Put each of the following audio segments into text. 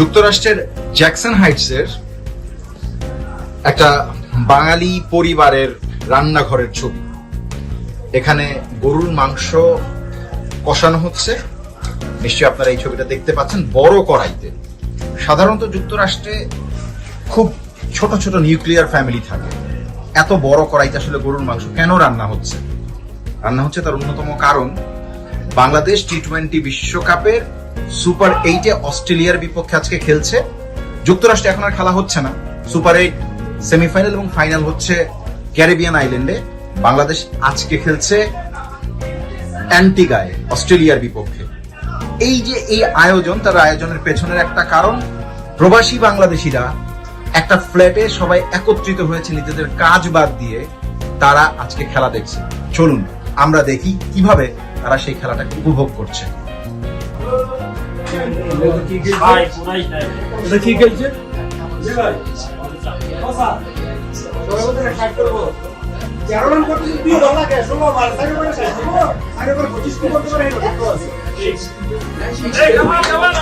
যুক্তরাষ্ট্রের জ্যাকসন হাইটসের একটা বাঙালি পরিবারের রান্নাঘরের ছবি। এখানে গরুর মাংস কষানো হচ্ছে। নিশ্চয়ই আপনারা এই ছবিটা দেখতে পাচ্ছেন, বড় কড়াইতে। সাধারণত যুক্তরাষ্ট্রে খুব ছোট ছোট নিউক্লিয়ার ফ্যামিলি থাকে। এত বড় কড়াইতে আসলে গরুর মাংস কেন রান্না হচ্ছে? রান্না হচ্ছে তার অন্যতম কারণ, বাংলাদেশ টি টোয়েন্টি বিশ্বকাপের সুপার এইটে অস্ট্রেলিয়ার বিপক্ষে আজকে খেলছে। যুক্তরাষ্ট্রে এখন আর খেলা হচ্ছে না। সুপার এইট সেমিফাইনাল এবং ফাইনাল হচ্ছে ক্যারিবিয়ান আইল্যান্ডে। বাংলাদেশ আজকে খেলছে অ্যান্টিগায়, অস্ট্রেলিয়ার বিপক্ষে। এই যে এই আয়োজন, তার আয়োজনের পেছনের একটা কারণ, প্রবাসী বাংলাদেশিরা একটা ফ্ল্যাটে সবাই একত্রিত হয়েছে নিজেদের কাজ বাদ দিয়ে, তারা আজকে খেলা দেখছে। চলুন, আমরা দেখি কীভাবে তারা সেই খেলাটাকে উপভোগ করছে। এটা কি খেলছে এই কামান কামান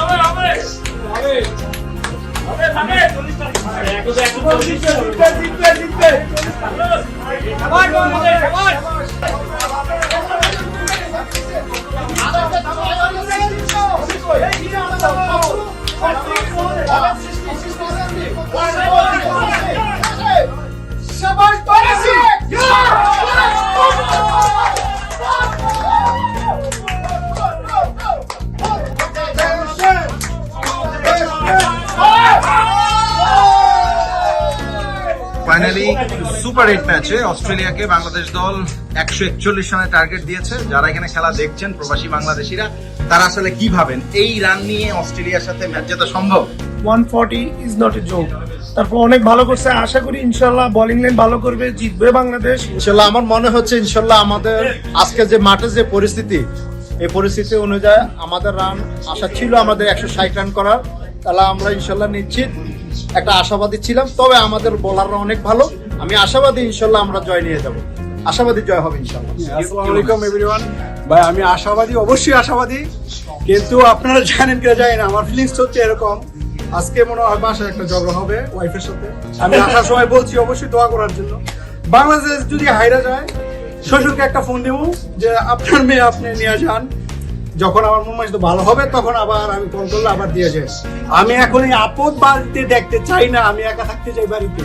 ফাইনালি সুপার এইট ম্যাচে অস্ট্রেলিয়াকে বাংলাদেশ দল একশো একচল্লিশ রানের টার্গেট দিয়েছে। যারা এখানে খেলা দেখছেন প্রবাসী বাংলাদেশিরা তারা আসলে কি ভাবেন? এই রান নিয়ে অস্ট্রেলিয়ার সাথে ম্যাচ জেতা সম্ভব? One forty is not a joke তারপর অনেক ভালো করছে। আশা করি ইনশাল্লাহ বোলিং লাইন ভালো করবে জিতবে বাংলাদেশ। ইনশাল্লাহ আমার মনে হচ্ছে ইনশাল্লাহ আমাদের আজকে যে মাঠের যে পরিস্থিতি এই পরিস্থিতি অনুযায়ী আমাদের রান আশা ছিল আমাদের একশো ষাট রান করার। তাহলে আমরা ইনশাল্লাহ নিশ্চিত। একটা আশাবাদী ছিলাম তবে আমাদের বোলাররা অনেক ভালো। আমি আশাবাদী ইনশাল্লাহ আমরা জয় নিয়ে যাব। আশাবাদী জয় হবে ইনশাল্লাহ। আসসালামু আলাইকুম এভরিওয়ান ভাই আমি আশাবাদী অবশ্যই আশাবাদী। কিন্তু আপনারা জানেন কিনা জানি না আমার ফিলিংস হচ্ছে এরকম। আজকে মনে হয় বাসায় একটা ঝগড়া হবে ওয়াইফের সাথে। আমি আসার সময় বলছি অবশ্যই দোয়া করার জন্য। বাংলাদেশ যদি হাইরা যায় শ্বশুরকে একটা ফোন দেবো যে আপনার মেয়ে আপনি নিয়ে যান। যখন আমার মন মানসিক ভালো হবে তখন আবার আমি কল করলে আবার দিয়ে যায় আমি এখন এই আপদ বাড়িতে দেখতে চাই না আমি একা থাকতে চাই বাড়িতে।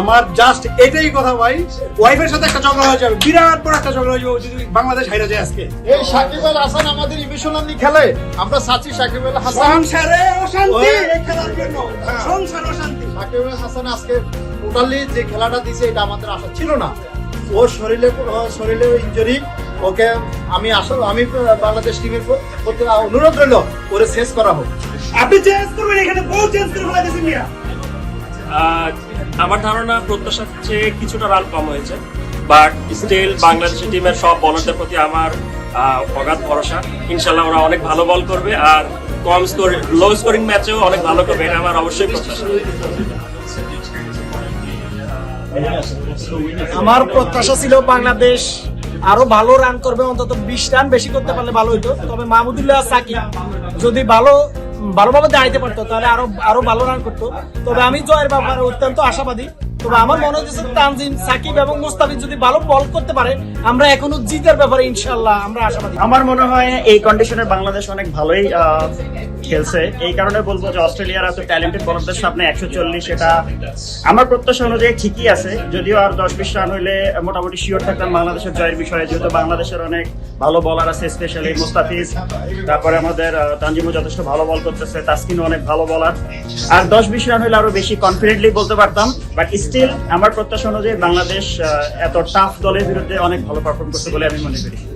আমার জাস্ট এটাই কথা ভাই ওয়াইফের সাথে একটা ঝগড়া হয়ে যাবে বিরাট বড় একটা ঝগড়া হয়ে যাবে যদি বাংলাদেশ হাইরা যায় আজকে। এই সাকিব আল হাসান আমাদের ইমিশনাল নিয়ে খেলে আমরা চাচ্ছি সাকিব আল হাসান। সংসারে অশান্তি এই খেলার জন্য। সংসার অশান্তি। সাকিব আল হাসান আজকে টোটালি যে খেলাটা দিছে এটা আমাদের আশা ছিল না। ওর শরীরে শরীরে ইঞ্জুরি ওকে আমি আশা আমি বাংলাদেশ টিমের প্রতি অনুরোধ রইল ওরে শেষ করা হোক। আপনি চেঞ্জ করবেন এখানে বল চেঞ্জ করে মিয়া। আমার ধারণা প্রত্যাশার চেয়ে কিছুটা রান কম হয়েছে বাট স্টিল বাংলাদেশের টিমের সব বলারদের প্রতি আমার অগাধ ভরসা। ইনশাল্লাহ ওরা অনেক ভালো বল করবে আর কম স্কোর লো স্কোরিং ম্যাচেও অনেক ভালো করবে এটা আমার অবশ্যই প্রত্যাশা। আমার প্রত্যাশা ছিল বাংলাদেশ আরও ভালো রান করবে, অন্তত বিশ রান বেশি করতে পারলে ভালো হতো তবে মাহমুদুল্লাহ সাকিব যদি ভালো, ভালোভাবে দাঁড়াইতে পারতো, তাহলে আরও আরও ভালো রান করতো। তবে আমি জয়ের ব্যাপারে অত্যন্ত আশাবাদী। তবে আমার মনে হচ্ছে তানজিম, সাকিব এবং মুস্তাফিজ যদি ভালো বল করতে পারে, আমরা এখনও জিতের ব্যাপারে ইনশাল্লাহ আমরা আশাবাদী। আমার মনে হয় এই কন্ডিশনে বাংলাদেশ অনেক ভালোই খেলছে। এই কারণে বলব যে অস্ট্রেলিয়ার এত ট্যালেন্টেড বলারদের সামনে একশো চল্লিশ এটা আমার প্রত্যাশা অনুযায়ী ঠিকই আছে। যদিও আর দশ বিশ রান হইলে মোটামুটি শিওর থাকতাম বাংলাদেশের জয়ের বিষয়ে, যেহেতু বাংলাদেশের অনেক ভালো বলার আছে স্পেশালি মুস্তাফিজ। তারপরে আমাদের তানজিমও যথেষ্ট ভালো বল করতেছে, তাসকিনও অনেক ভালো বলার আর দশ বিশ রান হইলে আরও বেশি কনফিডেন্টলি বলতে পারতাম বাট স্টিল আমার প্রত্যাশা অনুযায়ী বাংলাদেশ এত টাফ দলের বিরুদ্ধে অনেক ভালো পারফর্ম করছে বলে আমি মনে করি।